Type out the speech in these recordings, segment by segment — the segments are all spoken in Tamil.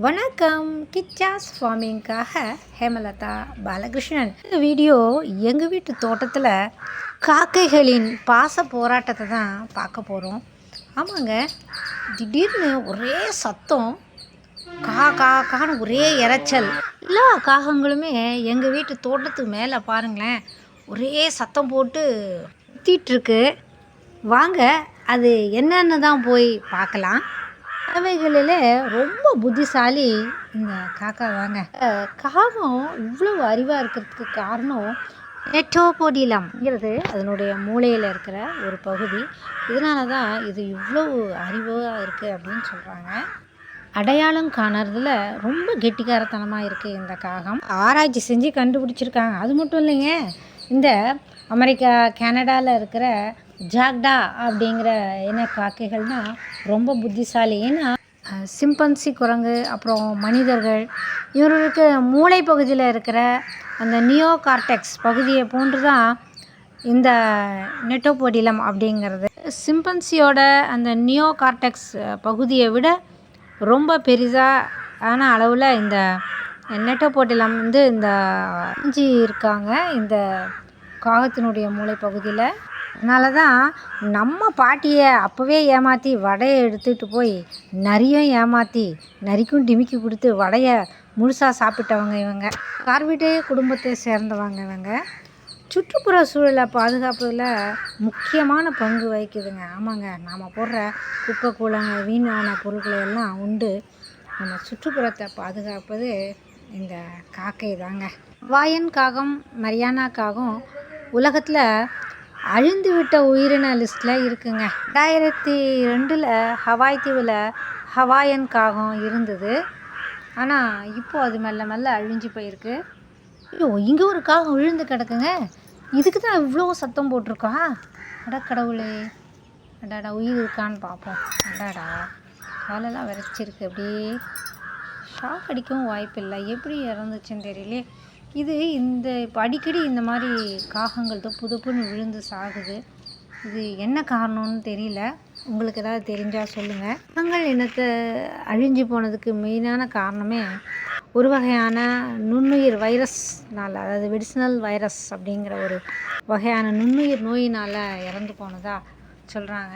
வணக்கம். கிச்சாஸ் ஃபார்மிங்காக ஹேமலதா பாலகிருஷ்ணன். இந்த வீடியோ எங்கள் வீட்டு தோட்டத்தில் காக்கைகளின் பாச போராட்டத்தை தான் பார்க்க போகிறோம் ஆமாங்க திடீர்னு ஒரே சத்தம் கா கா கான்னு ஒரே இரைச்சல். எல்லா காகங்களுமே எங்கள் வீட்டு தோட்டத்துக்கு மேலே பாருங்களேன் ஒரே சத்தம் போட்டு சுற்றிட்டுருக்கு வாங்க அது என்னென்னு தான் போய் பார்க்கலாம். பறவைகளிலே ரொம்ப புத்திசாலி இந்த காக்கா தாங்க காகம் இவ்வளவு அறிவாக இருக்கிறதுக்கு காரணம் நெட்டோபோடிலம்ங்கிறது அதனுடைய மூளையில் இருக்கிற ஒரு பகுதி. இதனால தான் இது இவ்வளவு அறிவாக இருக்குது அப்படின்னு சொல்கிறாங்க அடையாளம் காணறதுல ரொம்ப கெட்டிக்காரத்தனமாக இருக்குது இந்த காகம். ஆராய்ச்சி செஞ்சு கண்டுபிடிச்சிருக்காங்க. அது மட்டும் இல்லைங்க. இந்த அமெரிக்கா கனடாவில் இருக்கிற ஜாக்டா அப்படிங்கிற இன காக்கைகள்னால் ரொம்ப புத்திசாலி. ஏன்னா சிம்பன்சி குரங்கு அப்புறம் மனிதர்கள் இவர்களுக்கு மூளை பகுதியில் இருக்கிற அந்த நியோ கார்டெக்ஸ் பகுதியை போன்று தான் இந்த நெட்டோபோடிலம் அப்படிங்கிறது. சிம்பன்சியோட அந்த நியோ கார்டெக்ஸ் பகுதியை விட ரொம்ப பெரிதான அளவில் இந்த நெட்டோபோட்டிலம் வந்து இந்த இஞ்சி இருக்காங்க இந்த காகத்தினுடைய மூளை பகுதியில். அதனால தான் நம்ம பாட்டியை அப்போவே ஏமாற்றி வடையை எடுத்துகிட்டு போய் நரியும் ஏமாற்றி நரிக்கும் டிமிக்கி கொடுத்து வடையை முழுசாக சாப்பிட்டவங்க இவங்க. கார்விடே குடும்பத்தை சேர்ந்தவங்க இவங்க. சுற்றுப்புற சூழலை பாதுகாப்பதில் முக்கியமான பங்கு வகிக்குதுங்க. ஆமாங்க நாம் போடுற குப்பை கூழங்க வீணான பொருட்களை எல்லாம் உண்டு. நம்ம சுற்றுப்புறத்தை பாதுகாப்பது இந்த காக்கை தாங்க. வாயன் காகம் மரியானா காகம் உலகத்தில் அழிந்து விட்ட உயிரின லிஸ்ட்டில் இருக்குங்க. ரெண்டாயிரத்தி ரெண்டில் ஹவாய் தீவில் ஹவாயன் காகம் இருந்தது. ஆனால் இப்போது அது மெல்ல மெல்ல அழிஞ்சு போயிருக்கு. ஐயோ இங்கே ஒரு காகம் விழுந்து கிடக்குங்க. இதுக்கு தான் இவ்வளோ சத்தம் போட்டிருக்கா அட கடவுளே. அடாடா உயிர் இருக்கான்னு பார்ப்போம் அடாடா காலெல்லாம் விரைச்சிருக்கு. அப்படியே ஷாக் அடிக்கவும் வாய்ப்பில்லை. எப்படி இறந்துச்சுன்னு தெரியலையே. இது இந்த இப்போ அடிக்கடி இந்த மாதிரி காகங்கள் தொப்பு தொப்புன்னு விழுந்து சாகுது. இது என்ன காரணம்னு தெரியல. உங்களுக்கு ஏதாவது தெரிஞ்சால் சொல்லுங்கள் காகங்கள் இனத்தை அழிஞ்சு போனதுக்கு மெயினான காரணமே ஒரு வகையான நுண்ணுயிர் வைரஸ்னால் அதாவது மெடிசினல் வைரஸ் அப்படிங்கிற ஒரு வகையான நுண்ணுயிர் நோயினால் இறந்து போனதா சொல்கிறாங்க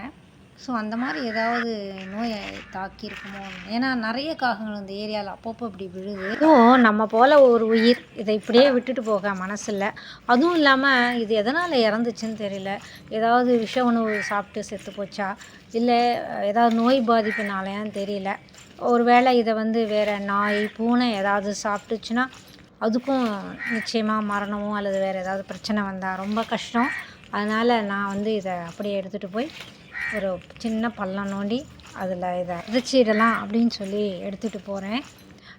ஸோ அந்த மாதிரி ஏதாவது நோயை தாக்கியிருக்குமோ? ஏன்னா நிறைய காகங்கள் இந்த ஏரியாவில் அப்பப்போ இப்படி விழுது. இதுவும் நம்ம போல் ஒரு உயிர் இதை இப்படியே விட்டுட்டு போக மனசில் அதுவும் இல்லாமல் இது எதனால் இறந்துச்சுன்னு தெரியல. ஏதாவது விஷ உணவு சாப்பிட்டு செத்து போச்சா? இல்லை ஏதாவது நோய் பாதிப்புனாலையான்னு தெரியல. ஒருவேளை இதை வந்து வேறு நாய் பூனை ஏதாவது சாப்பிட்டுச்சுன்னா அதுக்கும் நிச்சயமாக மரணமோ அல்லது வேறு ஏதாவது பிரச்சனை வந்தால் ரொம்ப கஷ்டம். அதனால் நான் வந்து இதை அப்படியே எடுத்துகிட்டு போய் ஒரு சின்ன பள்ளம் நோண்டி அதில் இதை இறைச்சிடலாம் அப்படின்னு சொல்லி எடுத்துகிட்டு போகிறேன்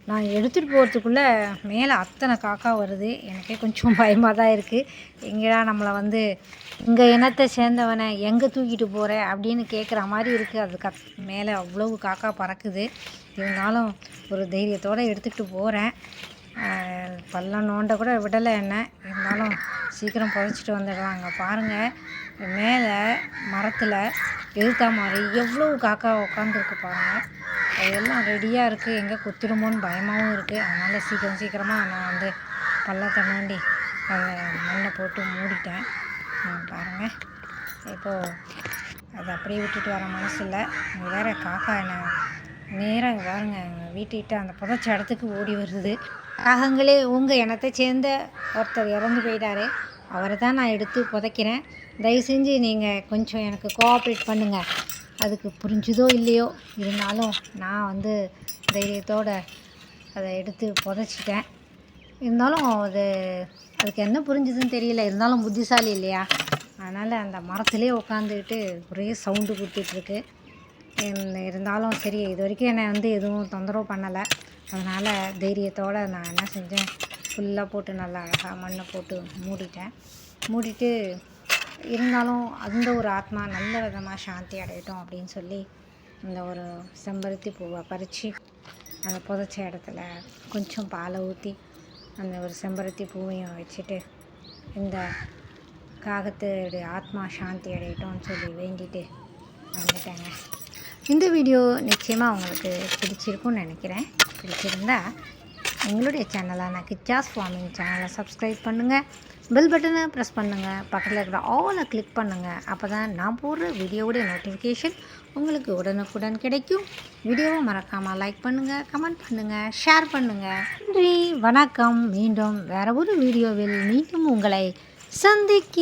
நான் எடுத்துகிட்டு போகிறதுக்குள்ளே மேலே அத்தனை காக்கா வருது. எனக்கே கொஞ்சம் பயமாக தான் இருக்குது எங்கடா நம்மளை வந்து இங்கே இனத்தை சேர்ந்தவனை எங்கே தூக்கிட்டு போகிற அப்படின்னு கேட்குற மாதிரி இருக்குது அது கத் மேலே அவ்வளவு காக்கா பறக்குது. இருந்தாலும் ஒரு தைரியத்தோடு எடுத்துக்கிட்டு போகிறேன் பள்ளம் நோண்ட கூட விடலை என்ன. இருந்தாலும் சீக்கிரம் புதைச்சிட்டு வந்துடுறாங்க. பாருங்கள் மேலே மரத்தில் எழுத்தா மாதிரி எவ்வளோ காக்கா உட்காந்துருக்கு பாருங்கள் அதெல்லாம் ரெடியாக இருக்குது எங்கே குத்திடுமோன்னு பயமாகவும் இருக்குது அதனால் சீக்கிரம் சீக்கிரமாக நான் வந்து பள்ளத்தை நோண்டி அதை மண்ணை போட்டு மூடிட்டேன். பாருங்கள் இப்போது அதை அப்படியே விட்டுட்டு வர மனசு இல்லை. வேறு காக்கா என்ன நேராக பாருங்கள் வீட்டிட்டு வீட்டுக்கிட்ட அந்த புதைச்ச இடத்துக்கு ஓடி வருது. காகங்களே உங்கள் இனத்தை சேர்ந்த ஒருத்தர் இறந்து போயிட்டாரு. அவரை தான் நான் எடுத்து புதைக்கிறேன். தயவு செஞ்சு நீங்கள் கொஞ்சம் எனக்கு கோஆப்ரேட் பண்ணுங்கள் அதுக்கு புரிஞ்சுதோ இல்லையோ இருந்தாலும் நான் வந்து தைரியத்தோடு அதை எடுத்து புதைச்சிட்டேன். இருந்தாலும் அது அதுக்கு என்ன புரிஞ்சுதுன்னு தெரியல. இருந்தாலும் புத்திசாலி இல்லையா? அதனால் அந்த மரத்துலேயே உட்காந்துக்கிட்டு ஒரே சவுண்டு கொடுத்துட்ருக்கு இருந்தாலும் சரி இது வரைக்கும் என்னை வந்து எதுவும் தொந்தரவு பண்ணலை. அதனால் தைரியத்தோடு நான் என்ன செஞ்சேன் ஃபுல்லாக போட்டு நல்லா அழகாக மண்ணை போட்டு மூடிட்டேன். மூடிட்டு இருந்தாலும் அந்த ஒரு ஆத்மா நல்ல விதமாக சாந்தி அடையட்டும் அப்படின்னு சொல்லி இந்த ஒரு செம்பருத்தி பூவை பறித்து அதை புதைச்ச இடத்துல கொஞ்சம் பாலை ஊற்றி அந்த ஒரு செம்பருத்தி பூவையும் வச்சுட்டு இந்த காகத்துடைய ஆத்மா சாந்தி அடையட்டும்னு சொல்லி வேண்டிட்டு வந்துட்டேங்க. இந்த வீடியோ நிச்சயமாக உங்களுக்கு பிடிச்சிருக்கும்னு நினைக்கிறேன். பிடிச்சிருந்தா எங்களுடைய சேனலான கிச்சாஸ் ஃபார்மிங் சேனலை சப்ஸ்கிரைப் பண்ணுங்கள் பெல் பட்டனை ப்ரெஸ் பண்ணுங்கள் பக்கத்தில் இருக்கிற ஆலை கிளிக் பண்ணுங்கள் அப்போ தான் நான் போடுற வீடியோவுடைய நோட்டிஃபிகேஷன் உங்களுக்கு உடனுக்குடன் கிடைக்கும். வீடியோவை மறக்காமல் லைக் பண்ணுங்கள் கமெண்ட் பண்ணுங்கள் ஷேர் பண்ணுங்கள் நன்றி வணக்கம். மீண்டும் வேறு ஒரு வீடியோவில் மீண்டும் உங்களை சந்திக்கிறேன்.